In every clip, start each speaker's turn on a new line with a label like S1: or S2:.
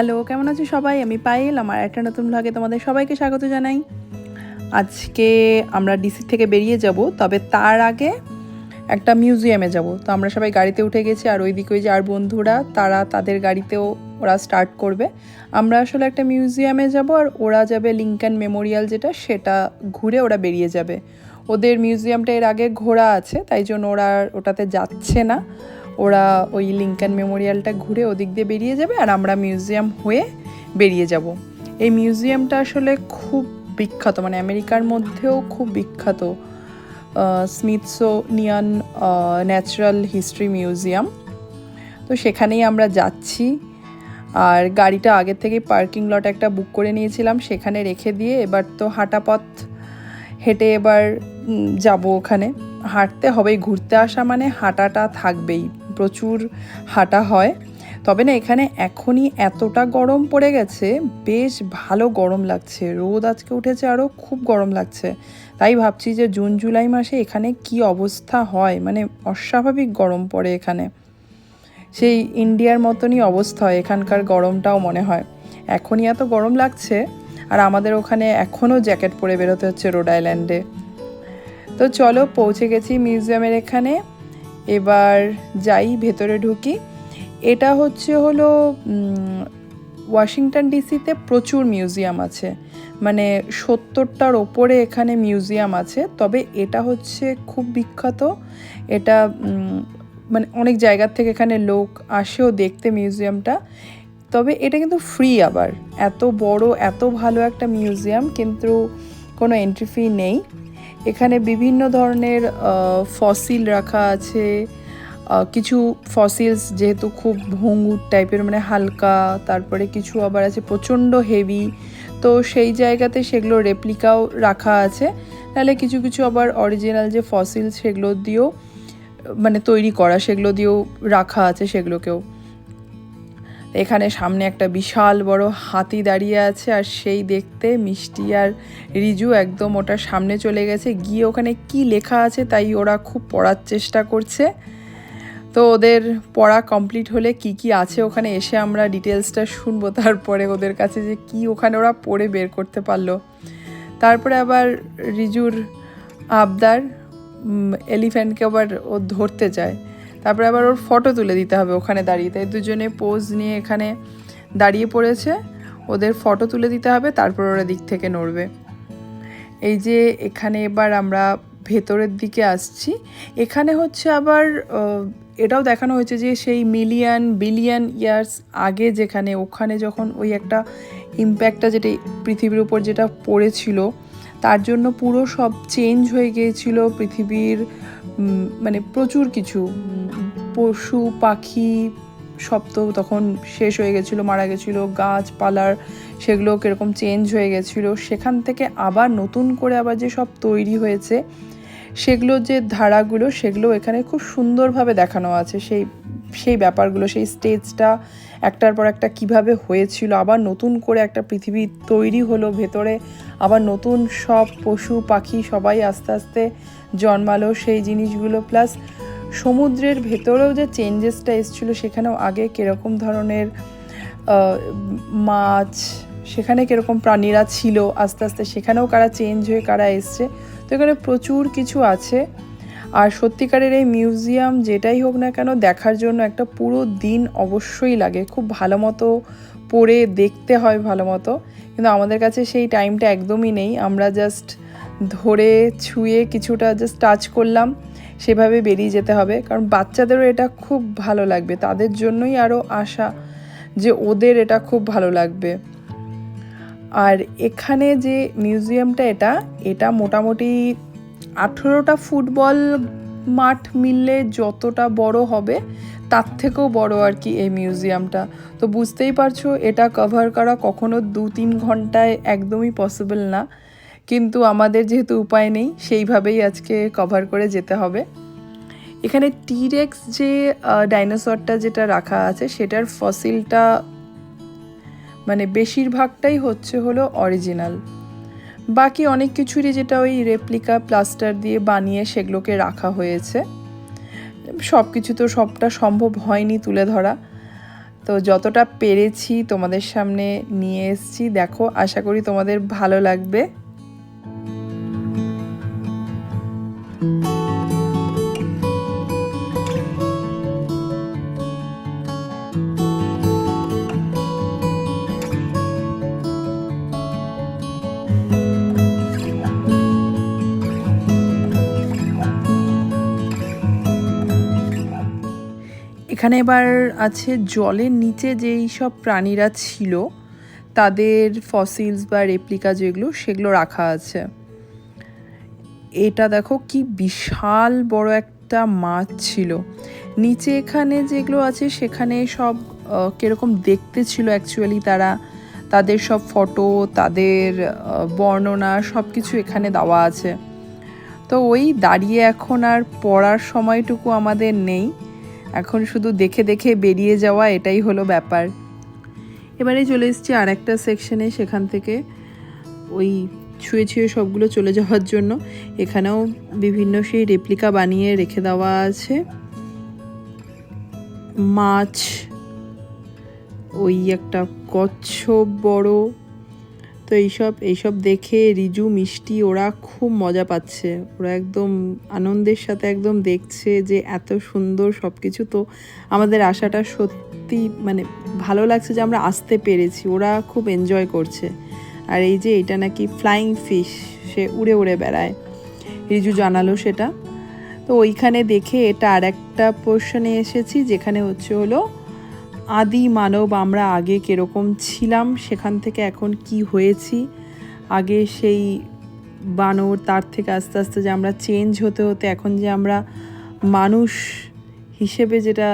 S1: Hello, কেমন আছো সবাই? আমি পায়েল, আমার একটা নতুন ভ্লগে তোমাদের সবাইকে স্বাগত জানাই। আজকে আমরা ডিসি থেকে বেরিয়ে যাব, তবে তার আগে একটা মিউজিয়ামে যাব। তো আমরা সবাই গাড়িতে উঠে গেছি, আর ওইদিকে ওই যে আর বন্ধুরা, তারা তাদের গাড়িতেও ওরা স্টার্ট করবে। আমরা আসলে একটা মিউজিয়ামে যাব, আর ওরা যাবে লিঙ্কন মেমোরিয়াল যেটা, সেটা ঘুরে ওরা বেরিয়ে যাবে। ওদের মিউজিয়ামটা এর আগে ঘোরা আছে, তাই জন্য ওরা ওটাতে যাচ্ছে না। ওরা ওই লিঙ্কন মেমোরিয়ালটা ঘুরে ওদিক দিয়ে বেরিয়ে যাবে আর আমরা মিউজিয়াম হয়ে বেরিয়ে যাব। এই মিউজিয়ামটা আসলে খুব বিখ্যাত মানে আমেরিকার মধ্যেও খুব বিখ্যাত স্মিথসোনিয়ান ন্যাচারাল হিস্ট্রি মিউজিয়াম তো সেখানেই আমরা যাচ্ছি। আর গাড়িটা আগের থেকে পার্কিং লট একটা বুক করে নিয়েছিলাম, সেখানে রেখে দিয়ে এবার তো হাঁটা পথ হেঁটে এবার যাব ওখানে। হাঁটতে হবেই, ঘুরতে আসা মানে হাঁটাটা থাকবেই। প্রচুর হাঁটা হয়। তবে না, এখানে এখনই এতটা গরম পড়ে গেছে, বেশ ভালো গরম লাগছে। রোদ আজকে উঠেছে আরও খুব গরম লাগছে। তাই ভাবছি যে জুন, জুলাই মাসে এখানে কি অবস্থা হয়? মানে অস্বাভাবিক গরম পড়ে এখানে। সেই ইন্ডিয়ার মতনই অবস্থা হয়, এখানকার গরমটাও মনে হয়। এখনই এত গরম লাগছে আর আমাদের ওখানে এখনও জ্যাকেট পরে বেরোতে হচ্ছে রোড আইল্যান্ডে। তো চলো, পৌঁছে গেছি মিউজিয়ামের এখানে। এবার যাই ভেতরে ঢুকি। এটা হচ্ছে হলো ওয়াশিংটন ডিসিতে প্রচুর মিউজিয়াম আছে। মানে সত্তরটার ওপরে এখানে মিউজিয়াম আছে। তবে এটা হচ্ছে খুব বিখ্যাত। এটা মানে অনেক জায়গার থেকে এখানে লোক আসেও দেখতে মিউজিয়ামটা। তবে এটা কিন্তু ফ্রি আবার। এত বড়, এত ভালো একটা মিউজিয়াম, কিন্তু কোনো এন্ট্রি ফি নেই। এখানে বিভিন্ন ধরনের ফসিল রাখা আছে। কিছু ফসিলস যেহেতু খুব ভঙ্গুর টাইপের মানে হালকা, তারপরে কিছু আবার আছে প্রচণ্ড হেভি তো সেই জায়গাতে সেগুলো রেপ্লিকাও রাখা আছে। তাহলে কিছু কিছু আবার অরিজিনাল যে ফসিল সেগুলো দিয়েও মানে তৈরি করা, সেগুলো দিয়েও রাখা আছে সেগুলোকেও। এখানে সামনে একটা বিশাল বড় হাতি দাঁড়িয়ে আছে, আর সেই দেখতে মিষ্টি আর রিজু একদম ওটার সামনে চলে গেছে। গিয়ে ওখানে কি লেখা আছে তাই ওরা খুব পড়ার চেষ্টা করছে। তো ওদের পড়া কমপ্লিট হলে কি কি আছে ওখানে এসে আমরা ডিটেলসটা শুনব। তারপরে ওদের কাছে যে কি ওখানে ওরা পড়ে বের করতে পারল। তারপরে আবার রিজুর আবদার এলিফ্যান্টকে আবার ও ধরতে যায়। তারপরে আবার ওর ফটো তুলে দিতে হবে ওখানে দাঁড়িয়ে। তাই দুজনে পোজ নিয়ে এখানে দাঁড়িয়ে পড়েছে। ওদের ফটো তুলে দিতে হবে, তারপর ওরা দিক থেকে নড়বে। এই যে এখানে এবার আমরা ভেতরের দিকে আসছি। এখানে হচ্ছে আবার এটাও দেখানো হয়েছে যে সেই মিলিয়ন বিলিয়ন ইয়ার্স আগে যেখানে, ওখানে যখন ওই একটা ইম্প্যাক্টটা যেটা পৃথিবীর উপর যেটা পড়েছিল, তার জন্য পুরো সব চেঞ্জ হয়ে গিয়েছিল, পৃথিবীর মানে প্রচুর কিছু পশু, পাখি, সব তো তখন শেষ হয়ে গেছিল, মারা গেছিল, গাছপালার সেগুলো কীরকম চেঞ্জ হয়ে গেছিল। সেখান থেকে আবার নতুন করে আবার যে সব তৈরি হয়েছে, সেগুলো যে ধারাগুলো, সেগুলো এখানে খুব সুন্দরভাবে দেখানো আছে। সেই সেই ব্যাপারগুলো, সেই স্টেজটা, একটার পর একটা কীভাবে হয়েছিল, আবার নতুন করে একটা পৃথিবী তৈরি হলো, ভেতরে আবার নতুন সব পশু, পাখি সবাই আস্তে আস্তে জন্মালো সেই জিনিসগুলো প্লাস সমুদ্রের ভেতরেও যে চেঞ্জেসটা এসেছিল, সেখানেও আগে কীরকম ধরনের মাছ, সেখানে কীরকম প্রাণীরা ছিল, আস্তে আস্তে সেখানেও কারা চেঞ্জ হয়ে কারা এসছে। তো এখানে প্রচুর কিছু আছে। আর সত্যিকারের এই মিউজিয়াম যেটাই হোক না কেন, দেখার জন্য একটা পুরো দিন অবশ্যই লাগে। খুব ভালো মতো পড়ে, দেখতে হয় ভালো মতো। কিন্তু আমাদের কাছে সেই টাইমটা একদমই নেই। আমরা জাস্ট ধরে, ছুঁয়ে কিছুটা জাস্ট টাচ করলাম। সেভাবে বেরিয়ে যেতে হবে। কারণ বাচ্চাদেরও এটা খুব ভালো লাগবে। তাদের জন্যই আরও আশা যে ওদের এটা খুব ভালো লাগবে। আর এখানে যে মিউজিয়ামটা এটা এটা মোটামুটি আঠেরোটা ফুটবল মাঠ মিললে যতটা বড় হবে, তার থেকেও বড় আর কি এই মিউজিয়ামটা। তো বুঝতেই পারছ, এটা কভার করা কখনো দু তিন ঘন্টায় একদমই পসিবল না। কিন্তু আমাদের যেহেতু উপায় নেই, সেইভাবেই আজকে কভার করে যেতে হবে। এখানে টিরেক্স যে ডাইনোসরটা যেটা রাখা আছে, সেটার ফসিলটা মানে বেশিরভাগটাই হচ্ছে হলো অরিজিনাল বাকি অনেক কিছুরই যেটা ওই রেপ্লিকা প্লাস্টার দিয়ে বানিয়ে সেগুলোকে রাখা হয়েছে। সব কিছু তো সবটা সম্ভব হয়নি তুলে ধরা। তো যতটা পেরেছি তোমাদের সামনে নিয়ে এসেছি, দেখো, আশা করি তোমাদের ভালো লাগবে। এখানে এবার আছে জলের নিচে যেই সব প্রাণীরা ছিল, তাদের ফসিলস বা রেপ্লিকা যেগুলো, সেগুলো রাখা আছে। এটা দেখো কি বিশাল বড় একটা মাছ ছিল। নিচে এখানে যেগুলো আছে সেখানে সব কীরকম দেখতে ছিল অ্যাকচুয়ালি তারা, তাদের সব ফটো তাদের বর্ণনা সব কিছু এখানে দেওয়া আছে। তো ওই দাঁড়িয়ে এখন আর পড়ার সময়টুকু আমাদের নেই। এখন শুধু দেখে দেখে বেরিয়ে যাওয়া এটাই হলো ব্যাপার। এবারে চলে এসছি আর একটা সেকশনে সেখান থেকে ওই ছুঁয়ে ছুঁয়ে সবগুলো চলে যাওয়ার জন্য। এখানেও বিভিন্ন সেই রেপ্লিকা বানিয়ে রেখে দেওয়া আছে। মাছ, ওই একটা কচ্ছপ বড়। তো এইসব এইসব দেখে রিজু, মিষ্টি, ওরা খুব মজা পাচ্ছে। ওরা একদম আনন্দের সাথে একদম দেখছে যে এত সুন্দর সব কিছু তো আমাদের আশাটা সত্যি মানে ভালো লাগছে যে আমরা আসতে পেরেছি। ওরা খুব এনজয় করছে। আর এই যে এটা নাকি ফ্লাইং ফিশ সে উড়ে উড়ে বেড়ায়। রিজু জানালো সেটা। তো ওইখানে দেখে এটা আর একটা পোর্শনে এসেছি, যেখানে হচ্ছে হলো আদি মানব আমরা আগে কীরকম ছিলাম, সেখান থেকে এখন কি হয়েছি। আগে সেই বানর, তার থেকে আস্তে আস্তে যে আমরা চেঞ্জ হতে হতে এখন যে আমরা মানুষ হিসেবে যেটা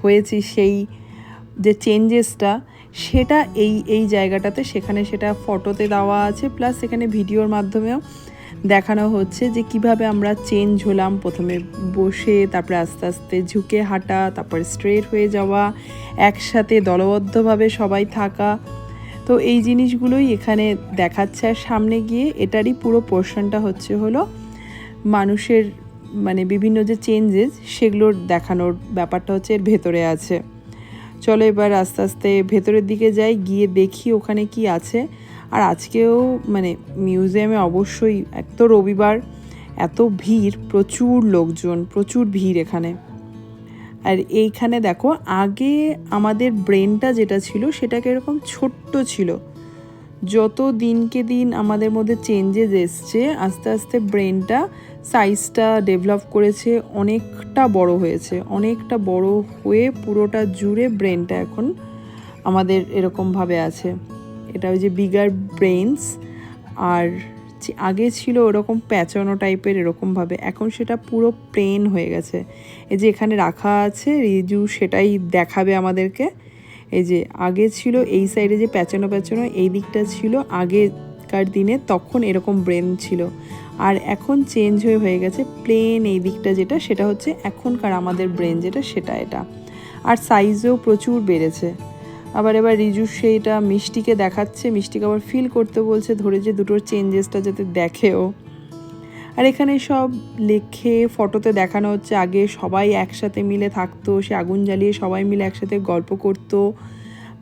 S1: হয়েছি, সেই যে চেঞ্জেসটা সেটা এই এই জায়গাটাতে, সেখানে সেটা ফটোতে দেওয়া আছে প্লাস সেখানে ভিডিওর মাধ্যমেও দেখানো হচ্ছে যে কীভাবে আমরা চেঞ্জ হলাম। প্রথমে বসে, তারপরে আস্তে আস্তে ঝুঁকে হাঁটা, তারপরে স্ট্রেট হয়ে যাওয়া, একসাথে দলবদ্ধভাবে সবাই থাকা। তো এই জিনিসগুলোই এখানে দেখাচ্ছে। আর সামনে গিয়ে এটারই পুরো পোর্শনটা হচ্ছে হলো মানুষের মানে বিভিন্ন যে চেঞ্জেস সেগুলোর দেখানোর ব্যাপারটা হচ্ছে এর ভেতরে আছে। চলো এবার আস্তে আস্তে ভেতরের দিকে যাই, গিয়ে দেখি ওখানে কি আছে। আর আজকেও মানে মিউজিয়ামে অবশ্যই এক তো রবিবার, এত ভিড়, প্রচুর লোকজন, প্রচুর ভিড় এখানে। আর এইখানে দেখো, আগে আমাদের ব্রেনটা যেটা ছিল, সেটাকে এরকম ছোট্ট ছিল। যত দিনকে দিন আমাদের মধ্যে চেঞ্জেস এসছে, আস্তে আস্তে ব্রেনটা সাইজটা ডেভেলপ করেছে, অনেকটা বড় হয়েছে। অনেকটা বড় হয়ে পুরোটা জুড়ে ব্রেনটা এখন আমাদের এরকমভাবে আছে। এটা ওই যে বিগার ব্রেনস আর আগে ছিল ওরকম প্যাঁচানো টাইপের এরকমভাবে, এখন সেটা পুরো প্লেন হয়ে গেছে। এই যে এখানে রাখা আছে, রিজু সেটাই দেখাবে আমাদেরকে। এই যে আগে ছিল এই সাইডে যে প্যাঁচানো প্যাঁচানো এই দিকটা ছিল আগেকার দিনে, তখন এরকম ব্রেন ছিল। আর এখন চেঞ্জ হয়ে হয়ে গেছে প্লেন এই দিকটা যেটা, সেটা হচ্ছে এখনকার আমাদের ব্রেন যেটা, সেটা এটা। আর সাইজও প্রচুর বেড়েছে। আবার এবার রিজু সেইটা মিষ্টিকে দেখাচ্ছে, মিষ্টিকে আবার ফিল করতে বলছে ধরে যে দুটোর চেঞ্জেসটা যাতে দেখেও। আর এখানে সব লেখে ফটোতে দেখানো হচ্ছে আগে সবাই একসাথে মিলে থাকতো, সে আগুন জ্বালিয়ে সবাই মিলে একসাথে গল্প করতো,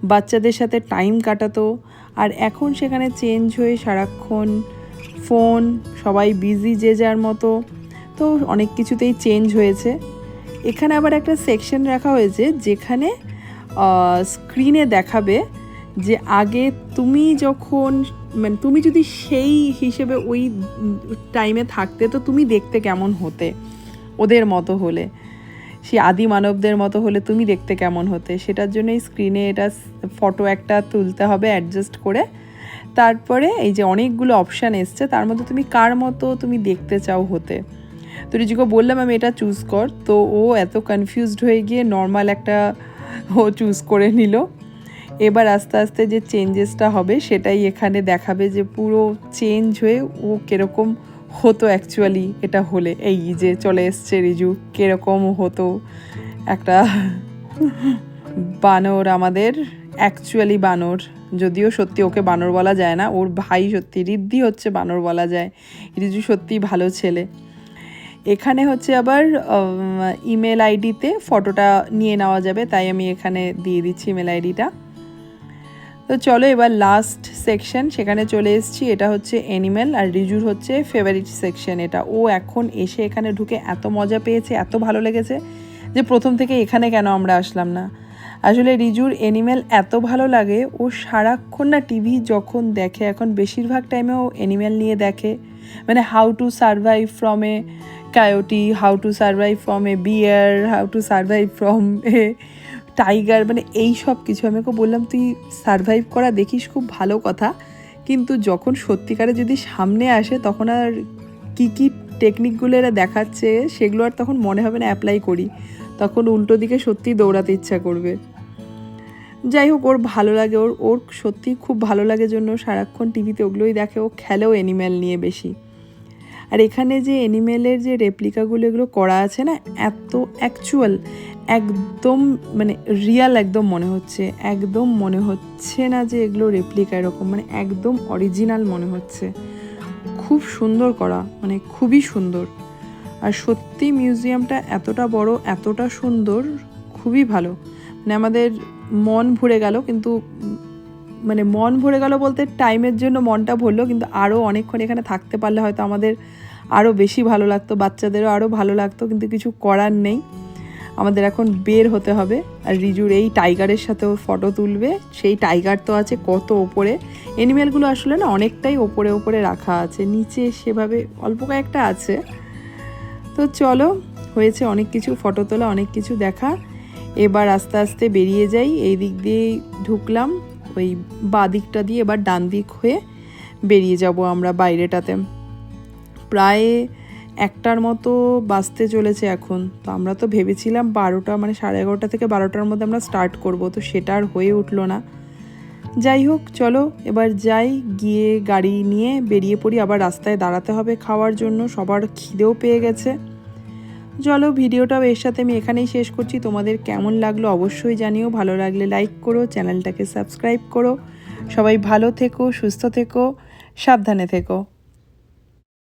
S1: বাচ্চাদের সাথে টাইম কাটাতো। আর এখন সেখানে চেঞ্জ হয়ে সারাক্ষণ ফোন, সবাই বিজি যে যার মতো। তো অনেক কিছুতেই চেঞ্জ হয়েছে। এখানে আবার একটা সেকশন রাখা হয়েছে যেখানে স্ক্রিনে দেখাবে যে আগে তুমি যখন মানে তুমি যদি সেই হিসেবে ওই টাইমে থাকতে, তো তুমি দেখতে কেমন হতে? ওদের মতো হলে। সেই আদি মানবদের মতো হলে তুমি দেখতে কেমন হতে? সেটার জন্যই স্ক্রিনে এটা ফটো একটা তুলতে হবে অ্যাডজাস্ট করে তারপরে এই যে অনেকগুলো অপশান এসছে, তার মধ্যে তুমি কার মতো তুমি দেখতে চাও হতে? তো রিজিকে বললাম, আমি এটা চুজ কর। তো ও এত কনফিউজড হয়ে গিয়ে নর্মাল একটা ও চুজ করে নিল। এবার আস্তে আস্তে যে চেঞ্জেসটা হবে, সেটাই এখানে দেখাবে যে পুরো চেঞ্জ হয়ে ও কীরকম হতো অ্যাকচুয়ালি এটা হলে। এই যে চলে এসছে রিজু, কীরকম হতো একটা বানর আমাদের। অ্যাকচুয়ালি বানর। যদিও সত্যি ওকে বানর বলা যায় না, ওর ভাই সত্যি রিদ্ধি হচ্ছে বানর বলা যায়। রিজু সত্যি ভালো ছেলে। এখানে হচ্ছে আবার ইমেল আইডিতে ফটোটা নিয়ে নেওয়া যাবে, তাই আমি এখানে দিয়ে দিচ্ছি ইমেল আইডিটা তো চলো এবার লাস্ট সেকশন সেখানে চলে এসেছি। এটা হচ্ছে অ্যানিম্যাল আর রিজুর হচ্ছে ফেভারিট সেকশন এটা ও এখন এসে এখানে ঢুকে এত মজা পেয়েছে, এত ভালো লেগেছে যে প্রথম থেকে এখানে কেন আমরা আসলাম না। আসলে রিজুর অ্যানিম্যাল এত ভালো লাগে, ও সারাক্ষণ না টিভি যখন দেখে, এখন বেশিরভাগ টাইমে ও অ্যানিম্যাল নিয়ে দেখে। মানে how to survive from a coyote how to survive from a bear how to survive from a tiger মানে এই সব কিছু। আমি ওকে বললাম, তুই সার্ভাইভ করা দেখিস, খুব ভালো কথা। কিন্তু যখন সত্যিকারে যদি সামনে আসে, তখন আর কী কী টেকনিকগুলো এরা দেখাচ্ছে, সেগুলো আর তখন মনে হবে না অ্যাপ্লাই করি। তখন উল্টো দিকে সত্যি দৌড়াতে ইচ্ছা করবে। যাই হোক, ওর ভালো লাগে। ওর ওর সত্যি খুব ভালো লাগে জন্য সারাক্ষণ টিভিতে ওগুলোই দেখে। ও খেলেও অ্যানিম্যাল নিয়ে বেশি। আর এখানে যে অ্যানিমেলের যে রেপ্লিকাগুলো এগুলো করা আছে না, এত অ্যাকচুয়াল একদম মানে রিয়াল একদম মনে হচ্ছে। একদম মনে হচ্ছে না যে এগুলো রেপ্লিকা এরকম মানে একদম অরিজিনাল মনে হচ্ছে। খুব সুন্দর করা মানে খুবই সুন্দর। আর সত্যি মিউজিয়ামটা এতটা বড়, এতটা সুন্দর, খুবই ভালো। মানে আমাদের মন ভরে গেল, কিন্তু মানে মন ভরে গেল বলতে টাইমের জন্য মনটা ভরলো, কিন্তু আরও অনেকক্ষণ এখানে থাকতে পারলে হয়তো আমাদের আরও বেশি ভালো লাগতো, বাচ্চাদেরও আরও ভালো লাগতো, কিন্তু কিছু করার নেই। আমাদের এখন বের হতে হবে, আর রিজুর এই টাইগারের সাথেও ফটো তুলবে। সেই টাইগার তো আছে কত ওপরে। অ্যানিমেলগুলো আসলে না অনেকটাই ওপরে ওপরে রাখা আছে, নিচে সেভাবে অল্প কয়েকটা আছে। তো চলো, হয়েছে অনেক কিছু ফটো তোলা, অনেক কিছু দেখা এবার আস্তে আস্তে বেরিয়ে যাই, এই দিক দিয়ে ঢুকলাম, ওই বাঁ দিকটা দিয়ে এবার ডান দিক হয়ে বেরিয়ে যাব আমরা বাইরেটাতে। প্রায় একটার মতো বাজতে চলেছে এখন, তো আমরা তো ভেবেছিলাম বারোটা মানে সাড়ে এগারোটা থেকে বারোটার মধ্যে আমরা স্টার্ট করব, তো সেটা আর হয়ে উঠল না। যাই হোক, চলো, এবার যাই, গিয়ে গাড়ি নিয়ে বেরিয়ে পড়ি, আবার রাস্তায় দাঁড়াতে হবে খাওয়ার জন্য, সবার খিদেও পেয়ে গেছে। চলো ভিডিওটাও এর সাথে আমি এখানেই শেষ করছি। তোমাদের কেমন লাগল অবশ্যই জানিও। ভালো লাগলে লাইক করো চ্যানেলটাকে সাবস্ক্রাইব করো। সবাই ভালো থেকো, সুস্থ থেকো, সাবধানে থেকো।